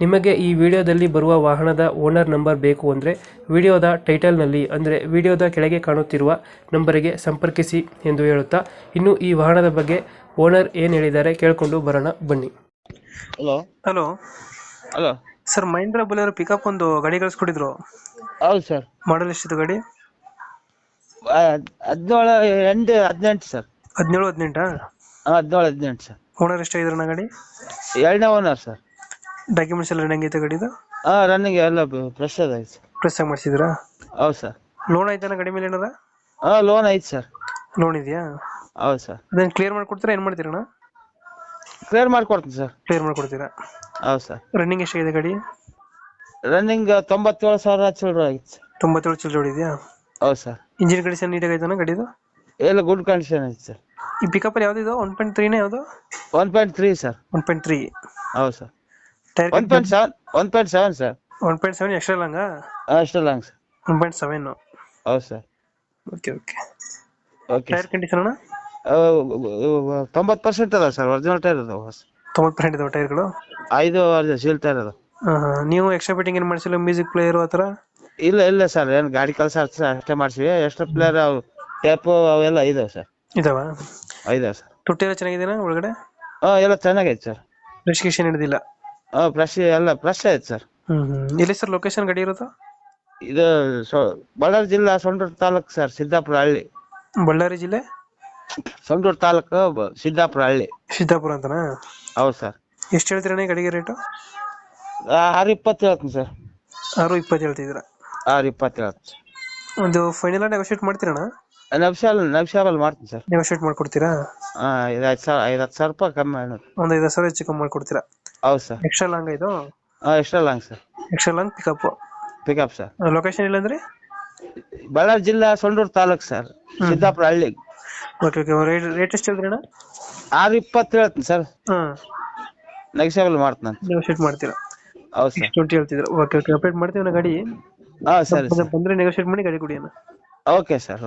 ನಿಮಗೆ ಈ ವಿಡಿಯೋದಲ್ಲಿ ಬರುವ ವಾಹನದ ಓನರ್ ನಂಬರ್ ಬೇಕು ಅಂದರೆ ವಿಡಿಯೋದ ಟೈಟಲ್ನಲ್ಲಿ ಅಂದರೆ ವಿಡಿಯೋದ ಕೆಳಗೆ ಕಾಣುತ್ತಿರುವ ನಂಬರಿಗೆ ಸಂಪರ್ಕಿಸಿ ಎಂದು ಹೇಳುತ್ತಾ ಇನ್ನು ಈ ವಾಹನದ ಬಗ್ಗೆ ಓನರ್ ಏನು ಹೇಳಿದ್ದಾರೆ ಕೇಳಿಕೊಂಡು ಬರೋಣ ಬನ್ನಿ. Hello hello hello sir Mahindra Bolero pickup ಒಂದು ಗಾಡಿ ಕಳಿಸ್ಕೊಟ್ಟಿದ್ರು. ಹೌದು ಸರ್ ಮಾಡಲ್ ಎಷ್ಟಿದೆ ಗಾಡಿ? ಹದಿನೇಳು ಎಂಟು ಹದಿನೆಂಟು ಸರ್ ಹದಿನೇಳು ಹದಿನೆಂಟಾ? ಹದಿನೇಳು ಹದಿನೆಂಟು ಸರ್ ಓನರ್ ಎಷ್ಟಾಗಿದ್ರಣ್ಣ ಗಾಡಿ? ಎರಡನೇ ಓನರ್ ಸರ್ ಡಾಕ್ಯುಮೆಂಟ್ಸ್ ಎಲ್ಲ ರನ್ನಿಂಗ್ ಐತೆ ಗಾಡಿದು? ಹಾಂ ರನ್ನಿಂಗ್ ಎಲ್ಲ ಫ್ರೆಶ್ ಅದ ಐತೆ. ಸರ್ ಪ್ರೆಸ್ ಆಗಿ ಮಾಡ್ಸಿದ್ರಾ ಹೌದು ಸರ್. ಲೋನ್ ಆಯ್ತಾನ ಗಾಡಿ ಮೇಲೆ ಏನಾರ? ಹಾಂ ಲೋನ್ ಐತೆ ಸರ್. ಲೋನ್ ಇದೆಯಾ? ಹೌದು ಸರ್. ಅದನ್ನ ಕ್ಲಿಯರ್ ಮಾಡ್ಕೊಡ್ತೀರಾ ಏನು ಮಾಡ್ತೀರಣ್ಣ? ಕ್ಲಿಯರ್ ಮಾಡ್ಕೊಡ್ತೀನಿ ಸರ್. ಕ್ಲಿಯರ್ ಮಾಡ್ಕೊಡ್ತೀರಾ ಹೌದು ಸರ್. ರನ್ನಿಂಗ್ ಎಷ್ಟಾಗಿದೆ ಗಡಿ? ರನ್ನಿಂಗ್ ತೊಂಬತ್ತೇಳು ಸಾವಿರ ಚಿಲ್ಲರೆ ಆಗಿತ್ತು ಸರ್. ತೊಂಬತ್ತೇಳು ಚಿಲ್ಲರೆ ಇದೆಯಾ ಹೌದು ಸರ್. ಇಂಜಿನ್ ಕಂಡೀಷನ್ ನೀಟಾಗಿ ಐತಾನ ಗಾಡಿದು? ಎಲ್ಲ ಗುಡ್ ಕಂಡೀಷನ್ ಐತೆ ಸರ್. ಈ ಪಿಕಪ್ ಅಲ್ಲಿ ಯಾವುದು ಒನ್ ಪಾಯಿಂಟ್ ತ್ರೀನೇ ಯಾವುದು? One point three sir. One point three ಹೌದು sir. Tyre one point seven one point seven sir one point seven extra long ಅಷ್ಟೇ long sir one point seven ಹೌದು sir okay okay okay tyre condition ಅಣ್ಣ ತೊಂಬತ್ತು percent ಅದ sir original tyre ಅದಾವ ತೊಂಬತ್ತು percent ಇದಾವೆ ಟೈರ್ಗಳು ಐದು ಸೀಲ್ ಟೈರ್ ನೀವು ಎಕ್ಸ್ಟ್ರಾ ಫಿಟ್ಟಿಂಗ್ ಏನು ಮಾಡಿಸಿಲ್ಲ ಮ್ಯೂಸಿಕ್ ಪ್ಲೇಯರ್ ಆ ಥರ? ಇಲ್ಲ ಇಲ್ಲ ಸರ್ ಏನು ಗಾಡಿ ಕೆಲಸ ಅಷ್ಟೇ ಮಾಡ್ಸಿವಿ. ಎಷ್ಟು ಪ್ಲೇಯರ್ ಅವು ಟೇಪು ಅವೆಲ್ಲ ಇದಾವೆ ಸರ್ ಇದಾವ? ಇದಾವೆ ಸರ್ ತುಟ್ಟಿ ಎಲ್ಲ ಒಳಗಡೆ? ಹಾಂ ಎಲ್ಲ ಚೆನ್ನಾಗೈತೆ ಸರ್ ರಿಜಿಸ್ಟ್ರೇಷನ್ ಹಿಡಿದಿಲ್ಲ. ಹಾಂ ಫ್ರೆಶ್ ಎಲ್ಲ ಫ್ರೆಶ್ ಆಯ್ತು ಸರ್. ಹ್ಞೂ ಹ್ಞೂ ಎಲ್ಲಿ ಸರ್ ಲೊಕೇಶನ್ ಗಾಡಿ ಇರೋದು? ಇದು ಸೊ ಬಳ್ಳಾರಿ ಜಿಲ್ಲಾ ಸೊಂಡೂರು ತಾಲೂಕು ಸರ್ ಸಿದ್ದಾಪುರ ಹಳ್ಳಿ. ಬಳ್ಳಾರಿ ಜಿಲ್ಲೆ? ಸೊಂಡೂರು ತಾಲೂಕು ಬ- ಸಿದ್ದಾಪುರ ಹಳ್ಳಿ. ಸಿದ್ದಾಪುರ ಅಂತನಾ? ಹೌದು ಸರ್. ಎಷ್ಟು ಹೇಳ್ತೀರಣ್ಣ ಗಡಿಗೆ ಗಾಡಿಗೆ ರೇಟು? ಆರು ಇಪ್ಪತ್ತು ಹೇಳ್ತೀನಿ ಸರ್. ಆರು ಇಪ್ಪತ್ತು ಹೇಳ್ತಿದ್ರ ಆರು ಇಪ್ಪತ್ತು ಹೇಳ್ತೀನಿ ಒಂದು ಫೈನಲ್ ನೆಗೋಷಿಯೇಟ್ ಮಾಡ್ತೀರಣ್ಣ ನಬ್ಸಾಲ್ ನಬ್ಸಾಬಲ್ ಮಾಡ್ತೀನಿ ಸರ್. ನೆಗೋಷಿಯೇಟ್ ಮಾಡ್ಕೊಡ್ತೀರಾ? ಹಾಂ ಐದು ಹತ್ತು ಸಾವಿರ ಐದು ಹತ್ತು ಸಾವಿರ ರೂಪಾಯಿ ಕಮ್ಮಿ ಒಂದು ಐದು ಸಾವಿರ ಹೆಚ್ಚು ಕಮ್ಮಿ ಮಾಡ್ಕೊಡ್ತೀರಾ? ಹೌದು ಸರ್ ಎಕ್ಸ್ಟ್ರಾ ಲಾಂಗ್ ಇದು? ಹಾಂ extra long sir extra long pickup pickup sir location ಇಲ್ಲಂದ್ರೆ? ಬಳ್ಳಾರಿ ಜಿಲ್ಲಾ ಸೊಂಡೂರು ತಾಲೂಕು ಸರ್ ಸಿದ್ದಾಪುರ ಹಳ್ಳಿ. ಓಕೆ ಓಕೆ ರೇಟ್ ರೇಟ್ ಎಷ್ಟು ಹೇಳ್ತೀರಣ್ಣ? ಆರು ಇಪ್ಪತ್ತು ಹೇಳ್ತೀನಿ ಸರ್ ಹಾಂ. ನೆಗೆಸೇಬಲ್ ಮಾಡ್ತೀನಿ ಶೂಟ್ ಮಾಡ್ತೀರಾ? ಹೌದು ಸರ್ ಟ್ವೆಂಟಿ ಹೇಳ್ತಿದ್ರು ಓಕೆ ಓಕೆ ಅಪ್ಡೇಟ್ ಮಾಡ್ತೀವಿ ನಾ ಗಾಡಿ. ಹಾಂ ಸರಿ ಸರ್. ಬಂದರೆ ನೆಗೋಷಿಯೇಟ್ ಮಾಡಿ ಗಾಡಿ ಕೊಡಿ ಅಣ್ಣ. Okay sir